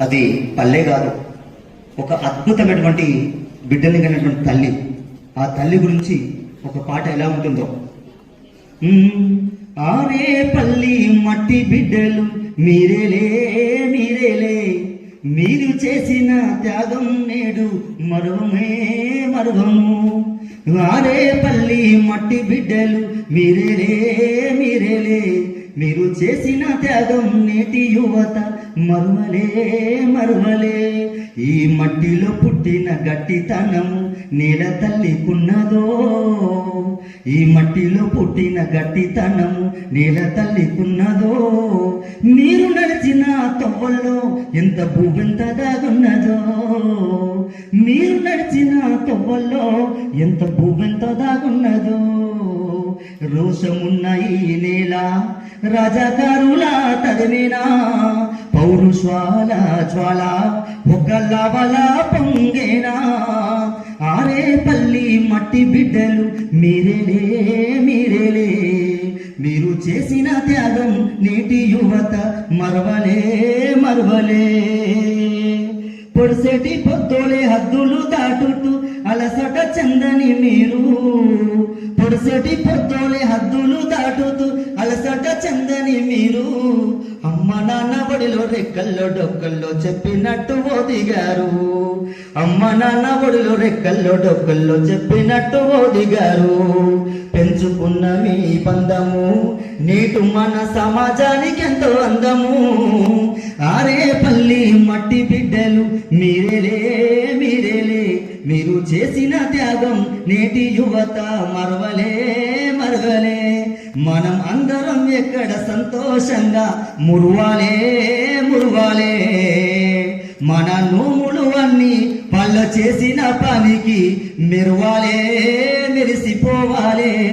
అది పల్లె కాదు. ఒక అద్భుతమైనటువంటి బిడ్డని కలిగినటువంటి తల్లి. ఆ తల్లి గురించి ఒక పాట ఎలా ఉంటుందో. ఆరే పల్లి మట్టి బిడ్డలు మీరేలే మీరేలే మీరు చేసిన త్యాగం నేడు మరువమే మరువము. ఆరే పల్లి మట్టి బిడ్డలు మీరేలే మీరేలే మీరు చేసిన త్యాగం నేటి యువత మరుమలే మరుమలే. ఈ మట్టిలో పుట్టిన గట్టితనం నేల తల్లికున్నదో. ఈ మట్టిలో పుట్టిన గట్టితనం నేల తల్లికున్నదో. మీరు నడిచిన తొవ్వల్లో ఎంత భూమింత దాగున్నదో. మీరు నడిచిన తొవ్వల్లో ఎంత భూమింత దాగున్నదో. రోషమున్న ఈ నేల రాజాకారుల తదినేనా పౌరుష్వాల జ్వాల ఒక్కలవల పొంగేనా? ఆరే పల్లి మట్టి బిడ్డలు మీరేలే మీరేలే. మీరు చేసిన త్యాగం నేటి యువత మరవలే మరవలే. పొడిసెటి పొత్తులే హద్దులు దాటుతూ అలసట చందని మీరు. పొడిసెటి పొత్తులే హద్దులు దాటుతూ అలసట చందని మీరు. అమ్మ నాన్న బడిలో రెక్కల్లో డొక్కల్లో చెప్పినట్టు ఓదిగారు. అమ్మ నాన్న బడిలో రెక్కల్లో డొక్కల్లో చెప్పినట్టు ఓదిగారు. పెంచుకున్న మీ బంధము నీటు మన సమాజానికి ఎంతో అందము. ఆరే పల్లి మట్టి బిడ్డలు మీరేలే మీరేలే. మీరు చేసిన త్యాగం నేటి యువత మరవలే. మనం అందరం ఎక్కడ సంతోషంగా? మురువాలే మురువాలే. మన నోములు అన్ని పళ్ళ చేసిన పనికి మెరువాలే మెరిసిపోవాలే.